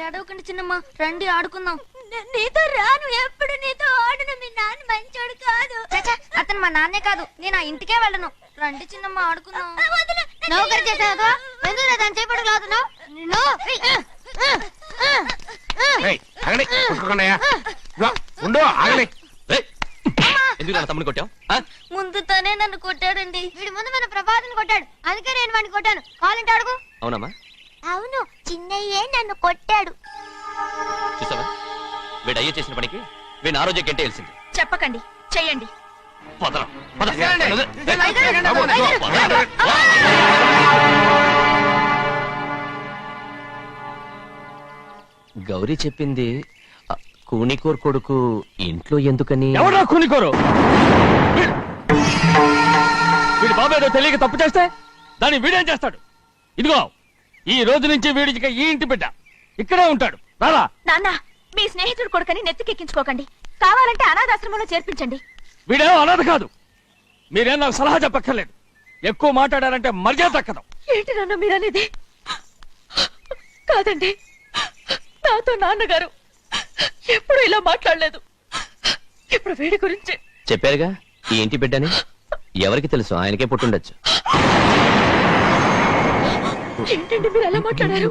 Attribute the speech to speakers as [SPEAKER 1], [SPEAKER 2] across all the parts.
[SPEAKER 1] ఏడవకండి చిన్నమ్మ రండి ఆడుకుందాం.
[SPEAKER 2] నీతో రాను ఎప్పుడు నీతో ఆడను మీ నాన్న మంచోడు కాదు.
[SPEAKER 1] చచ్చా, అతను మా నాన్నే కాదు నేను ఆ ఇంటికే వెళ్ళను. రండి చిన్నమ్మ ఆడుకుందాం.
[SPEAKER 2] నౌకరు చేసావు ఎందుకు దాని చేపడు లాగుతున్నావు?
[SPEAKER 3] ఉండు
[SPEAKER 4] ఎందుకు నా తమ్ముని కొట్టావు?
[SPEAKER 1] ముందు తనే నన్ను కొట్టాడండి.
[SPEAKER 2] వీడి ముందు మన ప్రభాతం కొట్టాడు. అందుకే నేను వాడిని కొట్టాను. కావాలంటే అడుగు.
[SPEAKER 4] అవునమ్మా.
[SPEAKER 2] అవును చిన్నయ్యే నన్ను కొట్టాడు.
[SPEAKER 4] చూసావా? వీడు అయ్యే చేసిన పనికి వీడిని ఆ రోజే గంటే తెలిసింది
[SPEAKER 2] చెప్పకండి చెయ్యండి.
[SPEAKER 4] పదరా, పద. గౌరీ చెప్పింది ఆ, కూనికోర్ కొడుకు ఇంట్లో ఎందుకని?
[SPEAKER 5] ఎవరా కూనికోరు? వీడు. వీడి బాబు ఏదో తెలియక తప్పు చేస్తే దాన్ని వీడేం చేస్తాడు? ఇదిగో. ఈ రోజు నుంచి వీడికి ఈ ఇంటి బిడ్డ. ఇక్కడే ఉంటాడు.
[SPEAKER 2] నాన్న మీ స్నేహితుడు కొడుకని నెత్తికెక్కించుకోకండి. కావాలంటే అనాథాశ్రమంలో చేర్పించండి.
[SPEAKER 5] వీడేమో అనాథ కాదు. మీరేం నాకు సలహా చెప్పక్కర్లేదు. ఎక్కువ మాట్లాడారంటే మర్యాద దక్కదు.
[SPEAKER 2] ఏంటి నాన్న మీరనేది? కాదండి. నాతో నాన్నగారు ఎప్పుడు ఇలా మాట్లాడలేదు. ఇప్పుడు వీడి గురించి
[SPEAKER 4] చెప్పారుగా? ఈ ఇంటి బిడ్డని ఎవరికి తెలుసు? ఆయనకే పుట్టుండొచ్చు.
[SPEAKER 2] ఏంటండి మీరు ఎలా మాట్లాడారు?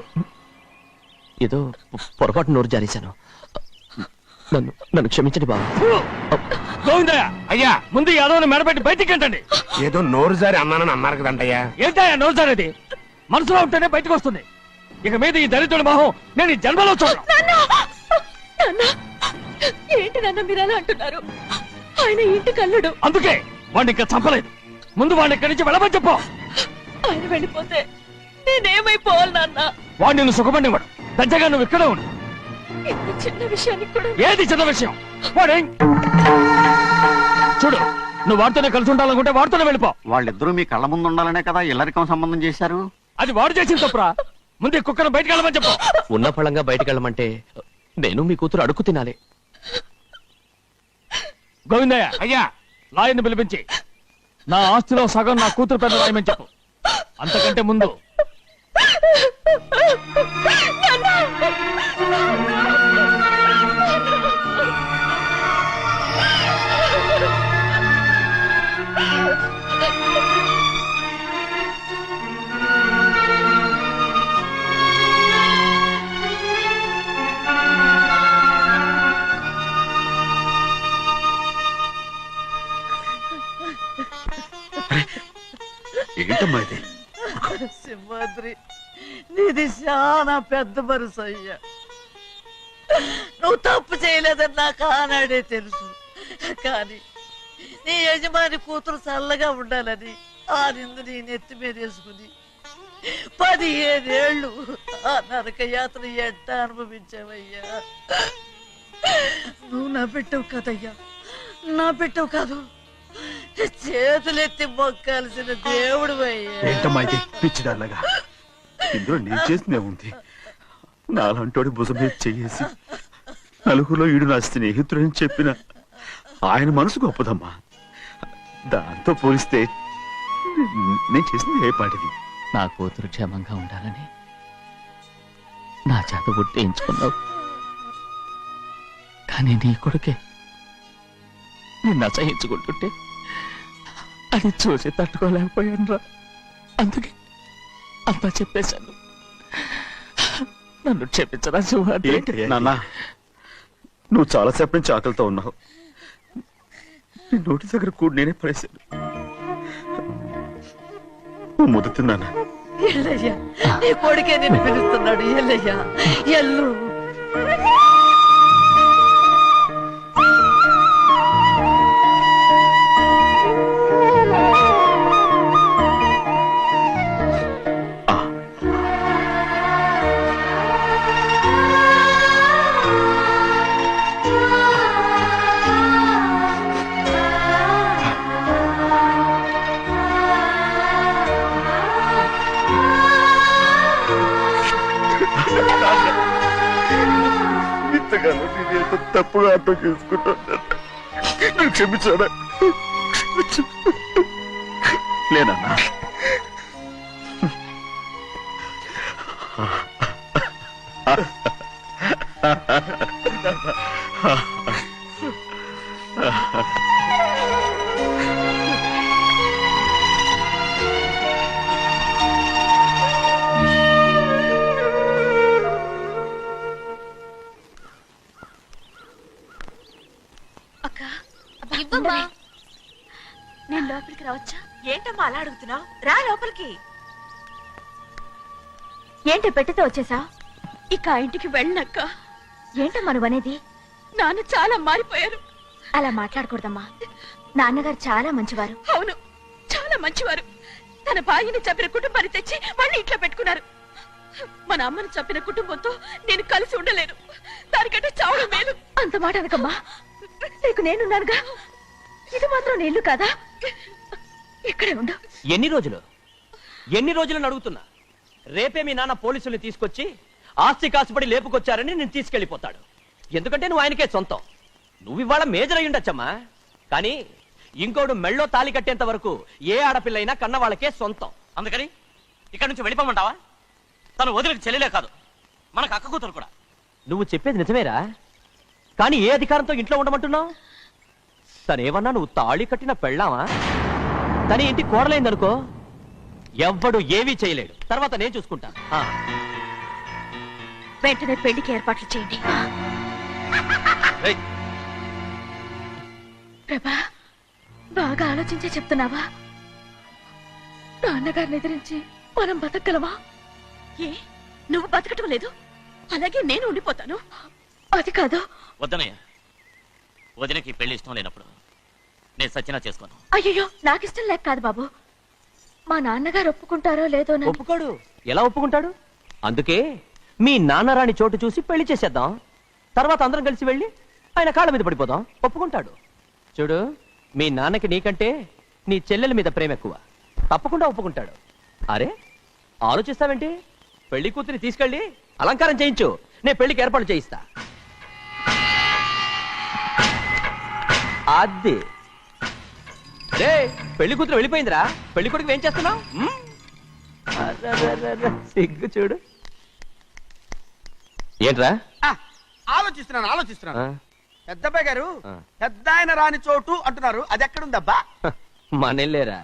[SPEAKER 4] ఏదో పొరపాటు నోరు జారేశాను. నన్ను నన్ను క్షమించండి బాబు.
[SPEAKER 5] గోవిందయ్య!
[SPEAKER 3] అయ్యా
[SPEAKER 5] ముందు ఈ అదోని మెడపెట్టి బయటికి ఏంటండి?
[SPEAKER 3] ఏదో నోరు జారి అన్నానని అన్నారు కదంటయ్యా
[SPEAKER 5] ఏంటయ్యా నోరు జారేది? మనసులో ఉంటేనే బయటకు వస్తుంది. ఇక మీద ఈ దరిద్రుడి మొహం నేను ఈ జన్మలో చూడను.
[SPEAKER 2] నాన్న! నాన్న! ఏంటి నాన్న మీరు అలా అంటున్నారు? ఆయన ఇంటి కల్లుడు.
[SPEAKER 5] అందుకే వాడిని ఇంకా చంపలేదు. ముందు వాడిని ఇక్కడి నుంచి వెళ్ళమని చెప్పు.
[SPEAKER 2] ఆయన వెళ్ళిపోతే నేనేమైపోవాలి నాన్న?
[SPEAKER 5] వాడిని నువ్వు సుఖపడివాడు పెద్దగా నువ్వు ఇక్కడే ఉండు.
[SPEAKER 2] ఇంత చిన్న విషయానికి కూడా
[SPEAKER 5] ఏది చిన్న విషయం? వాడేం చూడు నువ్వు వాడితోనే కలిసి ఉండాలనుకుంటే వాడితోనే వెళ్ళిపో.
[SPEAKER 6] వాళ్ళిద్దరూ మీ కళ్ళ ముందు ఉండాలనే కదా ఇల్లరికం సంబంధం చేశారు?
[SPEAKER 5] అది వాడు చేసిన తప్పురా. ముందు ఈ కుక్కను బయటకు వెళ్ళమని చెప్పు.
[SPEAKER 4] ఉన్న ఫలంగా బయటకు వెళ్ళమంటే నేను మీ కూతురు అడుగు తినాలి.
[SPEAKER 5] గోవిందయ్య
[SPEAKER 3] అయ్యా!
[SPEAKER 5] లాయర్ని పిలిపించి నా ఆస్తిలో సగం నా కూతురు పెద్ద రాయమని చెప్పు. అంతకంటే ముందు
[SPEAKER 6] ఏంటమ్మా ఇది?
[SPEAKER 7] ఇది చాలా పెద్ద మనసు అయ్యా నువ్వు తప్పు చేయలేదని నాకు ఆనాడే తెలుసు. కానీ నీ యజమాని కూతురు చల్లగా ఉండాలని ఆ నిందు నీ నెత్తి మీద వేసుకుని పదిహేనేళ్ళు ఆ నరక యాత్ర ఎట్ట అనుభవించావయ్యా? నువ్వు నా పెట్టవు కదయ్యా. నా పెట్టవు కాదు. చేతులెత్తి మొక్కాల్సిన దేవుడు అయ్యా.
[SPEAKER 6] ఇందులో నేను చేసినే ఉంది. నాలంటోడి భుజం మీద చెయ్యేసి నలుగురిలో ఈడు నా స్నేహితుడని చెప్పిన ఆయన మనసు గొప్పదమ్మా. దాంతో పోలిస్తే నేను చేసింది ఏ పాటిది?
[SPEAKER 4] నా కూతురు క్షేమంగా ఉండాలని నా చేత పుట్టించుకున్నావు కానీ నీ కొడుకే నిన్ను అసహించుకుంటుంటే అది చూసి తట్టుకోలేకపోయాను రా అందుకే అంతా చెప్పేశాను. నన్ను క్షమించరా
[SPEAKER 6] నాన్న నువ్వు చాలాసేపు నుంచి ఆకలితో ఉన్నావు. నీ నోటి దగ్గర కూడా నేనే పడేశాను. నువ్వు ముద్దు తిన్నానా?
[SPEAKER 7] ఎల్లయ్యా నీ కొడుకే నిన్ను పిలుస్తున్నాడు ఎల్లయ్యా. ఎల్లు.
[SPEAKER 6] తప్పుగా అర్థం చేసుకుంటాను క్షమించాడా క్షమించు. లేనన్నా
[SPEAKER 8] అక్క?
[SPEAKER 1] ఇవ్వమ్మా.
[SPEAKER 8] నేను లోపలికి రావచ్చా?
[SPEAKER 7] ఏంటమ్మా అలా అడుగుతున్నావు? రా లోపలికి.
[SPEAKER 8] ఏంటి పెట్టితో వచ్చేసా? ఇక ఆ ఇంటికి వెళ్ళనక్క. ఏంటమ్మా నువ్వు అనేది నాన్న చాలా మారిపోయారు.
[SPEAKER 2] అలా మాట్లాడకూడదమ్మా. నాన్నగారు చాలా మంచివారు.
[SPEAKER 8] అవును చాలా మంచివారు. తన భార్యని చంపిన కుటుంబాన్ని తెచ్చి మళ్ళీ ఇంట్లో పెట్టుకున్నారు. మన అమ్మని చంపిన కుటుంబంతో నేను కలిసి ఉండలేను. దానికంటే చావడం మేలు.
[SPEAKER 2] అంత మాట అనకమ్మా. నీకు నేనున్నానుగా? ఇది మాత్రం నీ ఇల్లు కాదా? ఇక్కడే ఉండు.
[SPEAKER 4] ఎన్ని రోజులు? ఎన్ని రోజులను అడుగుతున్నా? రేపే మీ నాన్న పోలీసుల్ని తీసుకొచ్చి ఆస్తి కాసుపడి లేపుకొచ్చారని నేను తీసుకెళ్ళిపోతాడు ఎందుకంటే నువ్వు ఆయనకే సొంతం. నువ్వు ఇవాళ మేజర్ అయి ఉండొచ్చమ్మా. కానీ ఇంకోడు మెళ్ళో తాలి కట్టేంత వరకు ఏ ఆడపిల్లైనా కన్న వాళ్ళకే సొంతం.
[SPEAKER 9] అందుకని ఇక్కడ నుంచి వెళ్ళిపోమంటావా? తను వదిలికి చెల్లెలే కాదు. మనకు అక్క కూతురు కూడా.
[SPEAKER 4] నువ్వు చెప్పేది నిజమేరా? కానీ ఏ అధికారంతో ఇంట్లో ఉండమంటున్నావు? తనేమన్నా నువ్వు తాళి కట్టిన పెళ్ళావా తన ఇంటి కోడలైందనుకో ఎవ్వడు ఏమీ చేయలేడు. తర్వాత నేను చూసుకుంటా.
[SPEAKER 2] వెంటనే పెళ్ళికి ఏర్పాట్లు చేయండి. ప్రభా బాగా ఆలోచించే చెప్తున్నావా? నాన్నగారిని ఎదిరించి మనం బతకగలమా?
[SPEAKER 8] ఏ నువ్వు బతకటం లేదు. అలాగే నేను ఉండిపోతాను.
[SPEAKER 2] అది కాదు.
[SPEAKER 9] వద్దనయ్య వదినకి పెళ్ళి ఇష్టం లేనప్పుడు నేను సచ్చినా చేసుకోను.
[SPEAKER 2] అయ్యో నాకిష్టం లేక కాదు బాబు. మా నాన్నగారు ఒప్పుకుంటారో లేదో నాకు
[SPEAKER 4] ఒప్పుకోడు. ఎలా ఒప్పుకుంటాడు? అందుకే మీ నాన్నరాని చోటు చూసి పెళ్ళి చేసేద్దాం. తర్వాత అందరం కలిసి వెళ్ళి ఆయన కాళ్ళ మీద పడిపోదాం. ఒప్పుకుంటాడు. చూడు మీ నాన్నకి నీకంటే నీ చెల్లెల మీద ప్రేమ ఎక్కువ. తప్పకుండా ఒప్పుకుంటాడు. అరే ఆలోచిస్తావేంటి? పెళ్ళి కూతురి తీసుకెళ్ళి అలంకారం చేయించు. నేను పెళ్ళికి ఏర్పాటు చేయిస్తా. అది రే పెళ్ళి కూతురు వెళ్ళిపోయిందిరా. పెళ్ళి కొడుకు ఏం చేస్తున్నావు? సిగ్గు చూడు. ఏంట్రా?
[SPEAKER 10] ఆలోచిస్తున్నాను ఆలోచిస్తున్నాను. పెద్దబ్బాయి గారు. పెద్ద ఆయన రాని చోటు అంటున్నారు. అది ఎక్కడుందబ్బా?
[SPEAKER 4] మనెళ్ళేరా.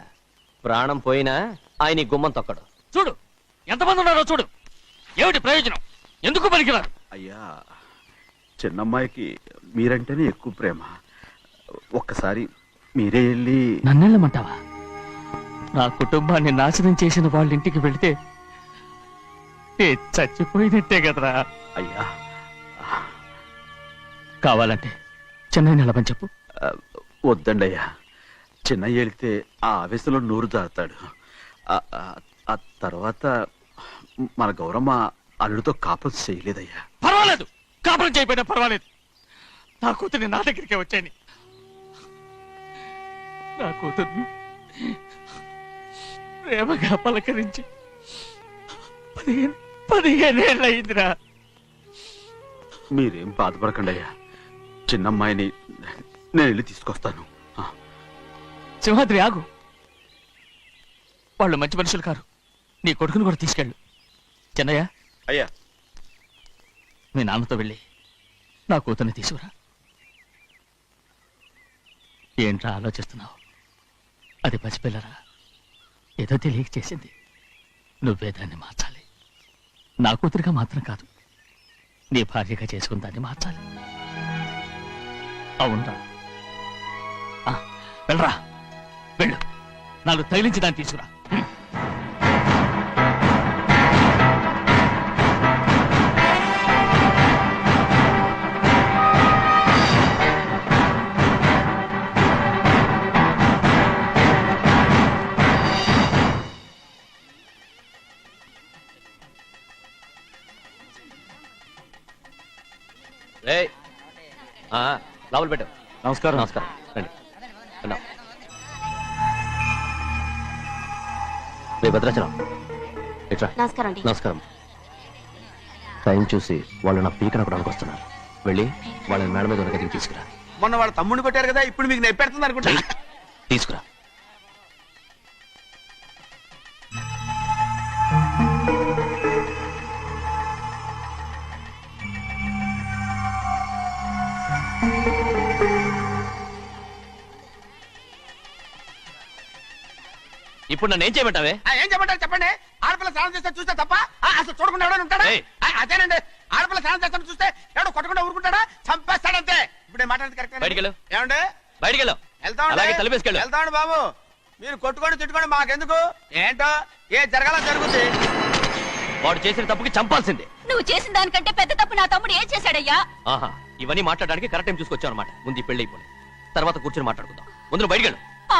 [SPEAKER 4] ప్రాణం పోయినా ఆయన గుమ్మం తొక్కడు.
[SPEAKER 9] చూడు ఎంతమంది ఉన్నారో చూడు. ఏమిటి ప్రయోజనం? ఎందుకు పనికిరారు?
[SPEAKER 6] అయ్యా చిన్నమ్మాయికి మీరంటేనే ఎక్కువ ప్రేమ. ఒక్కసారి మీరే వెళ్ళి
[SPEAKER 9] నన్నెళ్ళమంటావా? నా కుటుంబాన్ని నాశనం చేసిన వాళ్ళ ఇంటికి వెళితే ఏ చచ్చిపోయినట్టే కదరా.
[SPEAKER 6] అయ్యా.
[SPEAKER 9] కావాలంటే చెన్నై నిలబని చెప్పు.
[SPEAKER 6] వద్దండి అయ్యా చిన్నయ్య వెళితే ఆ ఆవేశంలో నోరు జారుతాడు. ఆ, తర్వాత మన గౌరమ్మ అల్లుడితో కాపం చేయలేదయ్యా.
[SPEAKER 9] పర్వాలేదు. కాపురం చేయకపోయినా పర్వాలేదు. నా కూతుర్ని నా దగ్గరికే వచ్చాయని నా కూతుర్ని ప్రేమగా పలకరించి పదిహేను పదిహేనేళ్ళు అయిందిరా
[SPEAKER 6] మీరేం బాధపడకండి అయ్యా చిన్నమ్మాయిని నేను వెళ్ళి తీసుకొస్తాను.
[SPEAKER 9] సింహాద్రి ఆగు. వాళ్ళు మంచి మనుషులు కారు. నీ కొడుకుని కూడా తీసుకెళ్ళు. చెన్నయ్య.
[SPEAKER 6] అయ్యా.
[SPEAKER 9] మీ నాన్నతో వెళ్ళి నా కూతుర్ని తీసుకురా. ఏంట్రా ఆలోచిస్తున్నావు? అది పసిపిల్లరా. ఏదో తెలియక చేసింది. నువ్వే దాన్ని మార్చాలి. నా కూతురిగా మాత్రం కాదు. నీ భార్యగా చేసుకుని దాన్ని మార్చాలి. అవునరా ఆ, వెళ్ళరా. వెళ్ళు. నాలుగు తగిలించి దాన్ని తీసుకురా.
[SPEAKER 4] లోపల పెట్టు.
[SPEAKER 9] నమస్కారం.
[SPEAKER 4] నమస్కారం. రండి. రండి. రే భద్రాచలం. ఇట్రా
[SPEAKER 1] నమస్కారం అండి.
[SPEAKER 4] నమస్కారం. టైం చూసి వాళ్ళు నా పీకన కూడా వస్తున్నారు. వెళ్ళి వాళ్ళని మేడ మీద ఉన్న గదికి తీసుకురా.
[SPEAKER 10] మొన్న వాళ్ళ తమ్ముడిని కొట్టారు కదా ఇప్పుడు మీకు నెప్పెడుతుంది అనుకుంటా.
[SPEAKER 4] తీసుకురా. ఇప్పుడు నన్ను ఏం చేయమంటావే?
[SPEAKER 10] ఆ, ఏం చెప్పంటారు చెప్పండి? ఆడపిల్ల స్నానం చేస్తే చూస్తే తప్ప? ఆ, అసలు చూడకుండా ఎవడైనా ఉంటాడా?
[SPEAKER 4] ఏయ్.
[SPEAKER 10] ఆ, అదేనండి. ఆడపిల్ల స్నానం చేస్తాను చూస్తే ఎవడో కొట్టకుండా ఊరుకుంటాడా? చంపేస్తాడంతే. ఇప్పుడు నేను మాట్లాడేది కరెక్ట్
[SPEAKER 4] బయటికెళ్ళు.
[SPEAKER 10] ఏమండి?
[SPEAKER 4] బయటికి వెళ్ళు
[SPEAKER 10] వెళ్తామండి బాబు. మీరు కొట్టుకొని తిట్టుకొని మాకెందుకు? ఏంటో? ఏ జరగాల జరుగుతుంది
[SPEAKER 4] వాడు చేసిన తప్పుకి చంపాల్సిందే.
[SPEAKER 8] నువ్వు చేసిన దానికంటే పెద్ద తప్పు నా తమ్ముడు ఏం చేశాడయ్యా?
[SPEAKER 4] ఆహా ఇవన్నీ మాట్లాడడానికి కరెక్ట్ టైం చూసుకొచ్చావు అనమాట ముందు ఈ పెళ్ళి అయిపోయి తర్వాత కూర్చొని మాట్లాడుకుందాం. ముందు బయటికి వెళ్ళు
[SPEAKER 8] ఆ,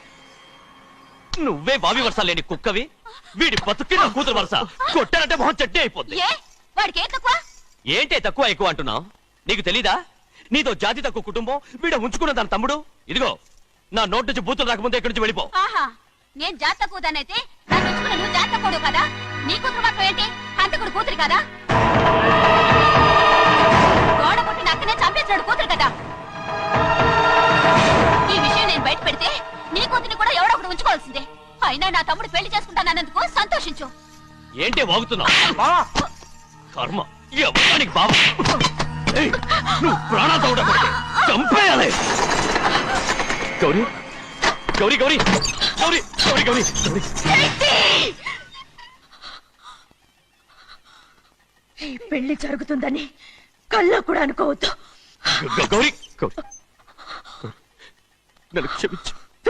[SPEAKER 4] నువ్వే బావి వరుస లేని కుక్కవి? వీడి బతుక్కి నా కూతురు వరుస. కొట్టారంటే మొహం చట్నీ అయిపోద్ది.
[SPEAKER 8] ఏ? వాడికి ఏం తక్కువ?
[SPEAKER 4] ఏంటే తక్కువ ఎక్కువ అంటున్నావు? నీకు తెలీదా? నీతో జాతి తక్కువ కుటుంబం వీడ ఉంచుకున్న దాని తమ్ముడు? ఇదిగో నా నోటి నుంచి బూతులు రాకముందే ఇక్కడి నుంచి వెళ్ళిపో.
[SPEAKER 8] ఆహా నేను జాత తక్కువదానైతే నన్ను ఉంచుకున్న నువ్వు జాత తక్కువ కదా? నీ కూతురు మాత్రం ఏంటి? హంతకుడు కూతురు కదా? గోడ పుట్టిన అక్కనే చంపేసినాడు కూతురు కదా? ఈ విషయం నేను బయట పెడితే నీ కూతురిని కూడా ఎవడో ఒకడు ఉంచుకోవాల్సిందే. అయినా నా తమ్ముడు పెళ్ళి చేసుకుంటానన్నందుకు సంతోషించు.
[SPEAKER 4] ఏంటే వాగుతున్నావు? కర్మ. ఎవరికి బాబు ఏయ్, నువ్వు ప్రాణాలు తోడకూడదు చంపేయాలి. గౌరీ గౌరీ గౌరీ గౌరీ గౌరీ గౌరీ గౌరీ.
[SPEAKER 2] ఈ పెళ్ళి జరుగుతుందని కల్లో కూడా అనుకోవద్దు.
[SPEAKER 4] గ- గౌరీ గౌరీ, నన్ను క్షమించు.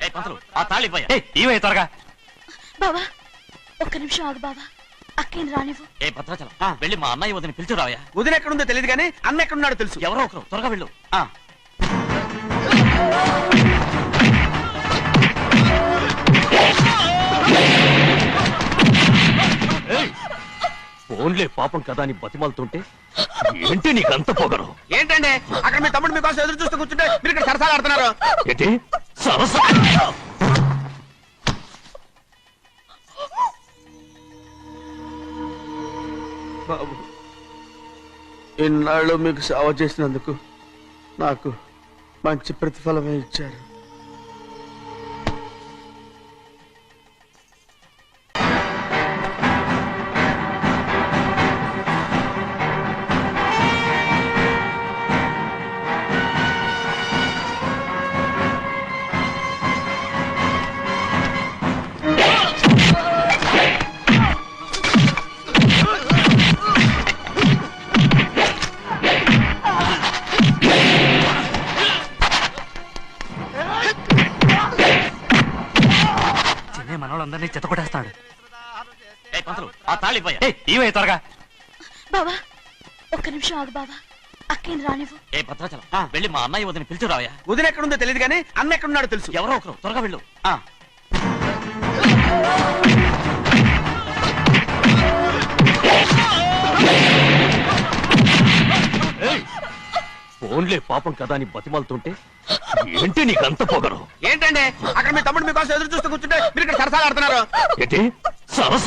[SPEAKER 4] ఏయ్, పంతులు, ఆ తాళి ఇవ్వయ్యా.
[SPEAKER 9] ఇవే త్వరగా.
[SPEAKER 2] బావా ఒక్క నిమిషం ఆగు బావా. అక్కేం రానివ్వు.
[SPEAKER 4] ఏ భద్రాచలం వెళ్ళి మా అన్నయ్య వదిన పిలిచిరావయ్యా
[SPEAKER 10] వదిన ఎక్కడుందో తెలియదు కానీ అన్న ఎక్కడున్నాడో తెలుసు.
[SPEAKER 4] ఎవరో ఒకరు త్వరగా వెళ్ళు.
[SPEAKER 10] ఆ,
[SPEAKER 4] ఏయ్! ఫోన్లే పాపం కదా అని బతిమాలుతుంటే ఏంటి నీకు అంత పొగరు?
[SPEAKER 10] ఏంటండి? అక్కడ మీ తమ్ముడు మీకోసం ఎదురు చూస్తూ కూర్చుంటే మీరు ఇక్కడ సరసాలు ఆడుతున్నారు
[SPEAKER 4] ఏంటి? సరస?
[SPEAKER 10] బాబు ఇన్నాళ్ళు మీకు సేవ చేసినందుకు నాకు మంచి ప్రతిఫలమే ఇచ్చారు.
[SPEAKER 4] భద్రాచలం. వెళ్ళి మా అన్నయ్య వదిన పిలిచిరావయ్యా
[SPEAKER 10] వదిన ఎక్కడుందో తెలియదు కానీ అన్న ఎక్కడున్నాడో తెలుసు.
[SPEAKER 4] ఎవరో ఒకరు త్వరగా వెళ్ళు.
[SPEAKER 10] ఆ!
[SPEAKER 4] ఫోన్లే పాపం కదా అని బతిమాలుతుంటే ఏంటి నీకంత పొగరు?
[SPEAKER 11] ఏంటండి? అక్కడ మీ తమ్ముడు మీకోసం ఎదురు చూస్తూ కూర్చుంటే మీరు ఇక్కడ సరసాలు ఆడుతున్నారు.
[SPEAKER 4] ఏంటి? సరస?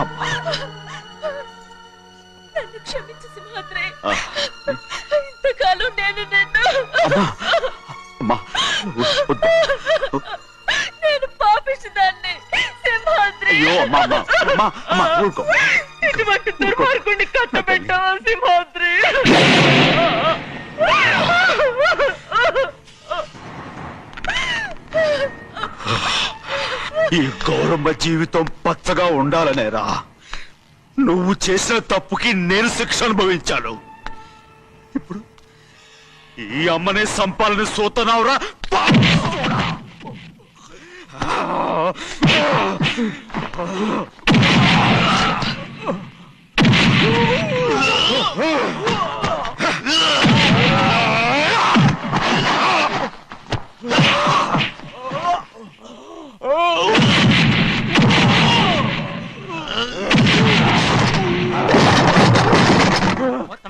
[SPEAKER 4] అమ్మా
[SPEAKER 2] నన్ను క్షమించు సింహాద్రి. ఇంతకాలం నేను నిన్ను
[SPEAKER 6] అమ్మా.
[SPEAKER 2] నేను పాపించదాన్ని సింహాద్రి.
[SPEAKER 6] అయ్యో అమ్మా అమ్మా అమ్మా అమ్మా ఊరుకో.
[SPEAKER 2] ఇటువంటి దుర్మార్గుడిని కట్టబెట్టావా సింహాద్రి
[SPEAKER 6] ఈ గౌరమ్మ జీవితం పచ్చగా ఉండాలనేరా నువ్వు చేసిన తప్పుకి నేను శిక్ష అనుభవించాను ఇప్పుడు ఈ అమ్మనే సంపాలని సూతనావురా పాపిస్తోడా!
[SPEAKER 4] మొత్తం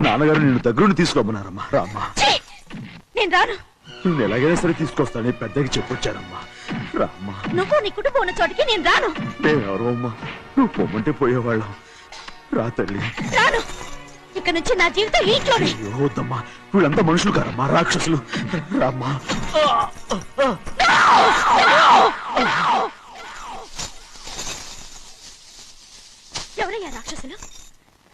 [SPEAKER 6] నాన్నగారు నిన్ను దగ్గరుండి తీసుకోమన్నారమ్మా. రామ్మా!
[SPEAKER 12] నేను రాను.
[SPEAKER 6] నేను ఎలాగైనా సరే తీసుకొస్తానని పెద్దకి చెప్పొచ్చానమ్మా. రామ్మా.
[SPEAKER 12] నువ్వు నీ కుటుంబం ఉన్న చోటికి నేను రాను.
[SPEAKER 6] మేమెవరో అమ్మా. నువ్వు పొమ్మంటే పోయేవాళ్ళం. రా తల్లి.
[SPEAKER 12] రాను. ఇక నుంచి నా జీవితం ఇంట్లోనే.
[SPEAKER 6] అయ్యో వద్దమ్మా. వీళ్ళంతా మనుషులు కారమ్మా రాక్షసులు. రామ్మా.
[SPEAKER 12] ఎవరయ్యా రాక్షసులు?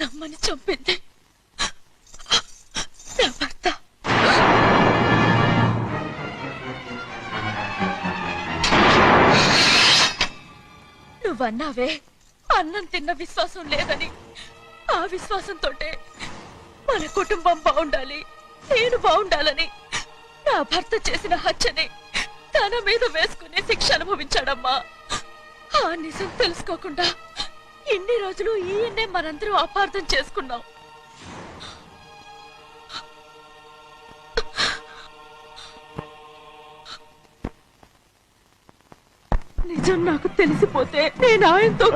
[SPEAKER 2] నమ్మని చంపింది. నా భర్త. నువ్వన్నావే అన్నం తిన్న విశ్వాసం లేదని. ఆ విశ్వాసంతో మన కుటుంబం బాగుండాలి నేను బాగుండాలని. నా భర్త చేసిన హత్యని తన మీద వేసుకునే శిక్ష అనుభవించాడమ్మా. ఆ నిజం తెలుసుకోకుండా ఇన్ని రోజులు ఈయన్నే మనందరం అపార్థం చేసుకున్నాం. నిజం నాకు తెలిసిపోతే నేను ఆయనతో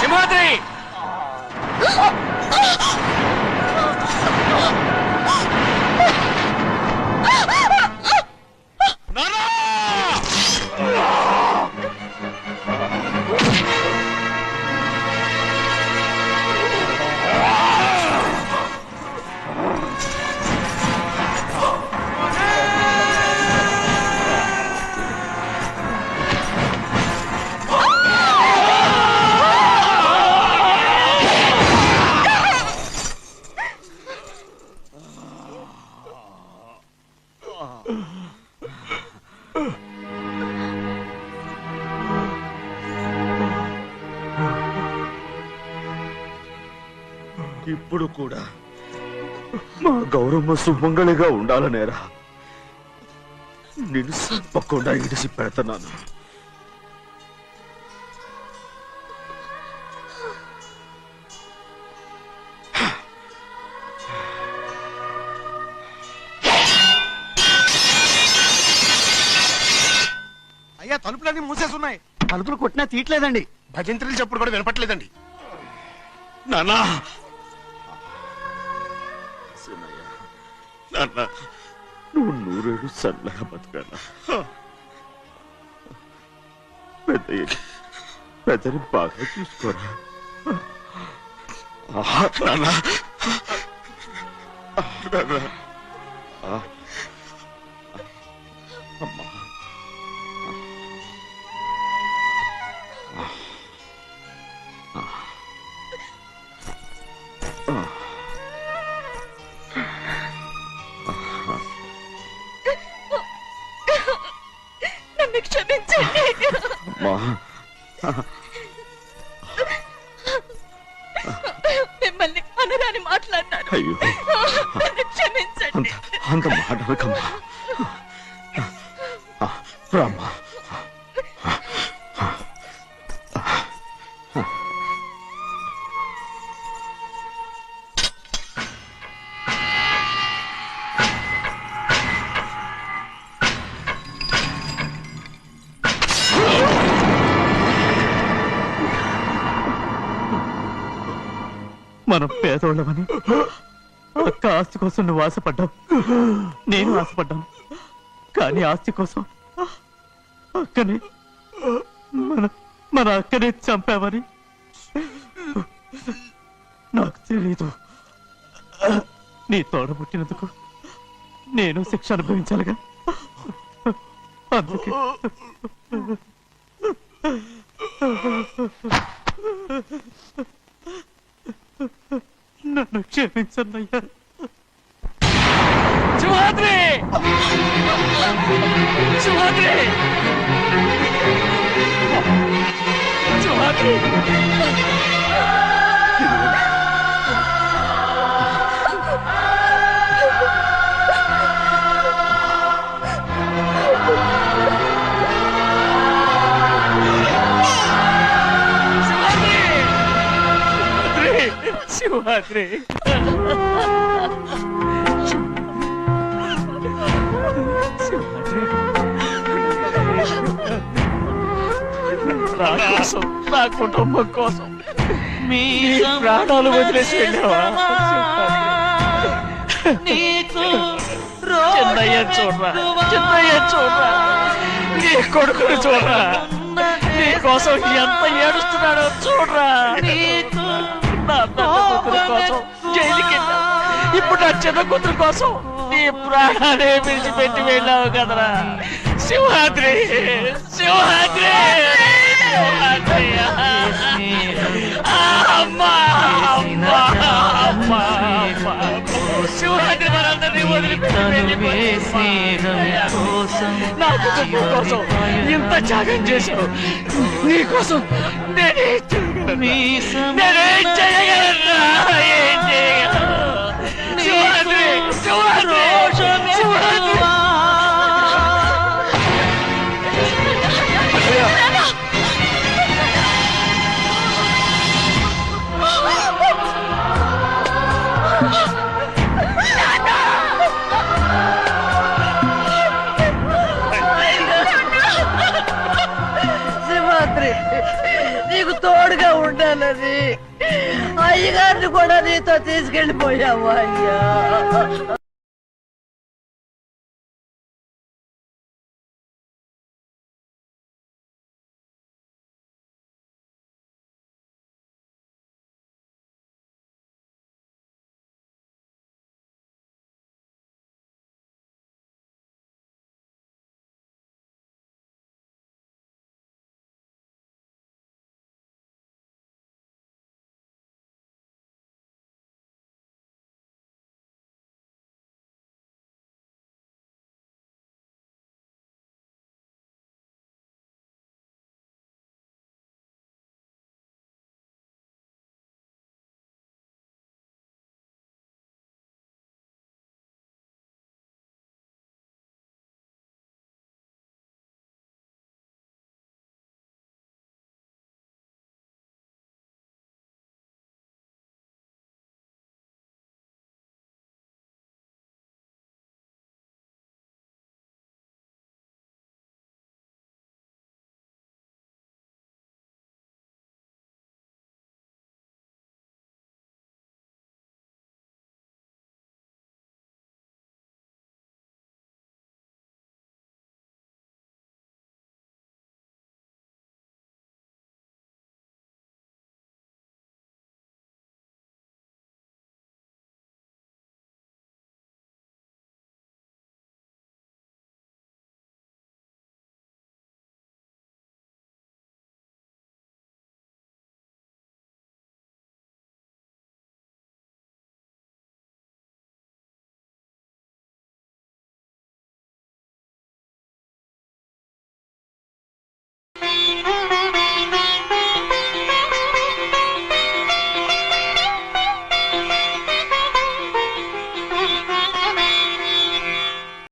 [SPEAKER 9] సింహాద్రి!
[SPEAKER 6] సుమంగళిగా ఉండాలనేరా. నేను తప్పకుండా ఇడిసి పెడుతున్నాను.
[SPEAKER 10] అయ్యా తలుపులన్నీ మూసేసున్నాయి.
[SPEAKER 13] తలుపులు కొట్టినా తీయట్లేదండి.
[SPEAKER 10] భజంత్రులు చెప్పుడు కూడా వినపట్లేదండి.
[SPEAKER 6] నాన్నా నాన్న. నువ్వు నూరేడు చల్లగా బతకాల పెద్ద పెద్దని బాగా చూసుకోరా. నాన్న. నాన్న. అమ్మా.
[SPEAKER 2] మిమ్మల్ని అనరాని మాట్లాడినాను.
[SPEAKER 6] అయ్యో.
[SPEAKER 2] నన్ను క్షమించండి.
[SPEAKER 6] అంత అంత మాట అనకమ్మా
[SPEAKER 13] కోసం నువ్వు ఆశపడ్డావు. నేను ఆశపడ్డాను. కానీ ఆస్తి కోసం అక్కని మన మన అక్కనే చంపావని నాకు తెలీదు. నీ తోడబుట్టినందుకు నేను శిక్ష అనుభవించాలిగా. అందుకే నన్ను క్షమించన్నయ్యా
[SPEAKER 9] సింహాద్రి! సింహాద్రి! సింహాద్రి! సింహాద్రి! నా కోసం నా కుటుంబం కోసం. మీ ప్రాణాలు వదిలేసి వెళ్ళావా చిన్నయ్య చూడరా చిన్నయ్య చూడరా నీ కొడుకుని చూడరా నీ కోసం ఎంత ఏడుస్తున్నాడో చూడరా. నా కూతురు కోసం జైలుకి ఇప్పుడు నా చిన్న కూతురు కోసం నీ ప్రాణాలే విడిచిపెట్టి వెళ్ళావు కదరా. సింహాద్రి సింహాద్రి! సింహాద్రి మనందరినీ నా కుటుంబం కోసం ఇంత త్యాగం చేశావు నీ కోసం నేనేం చేయగలను ఏం చేయగలను
[SPEAKER 7] అయ్యగారిని కూడా నీతో తీసుకెళ్ళిపోయావు అయ్యా?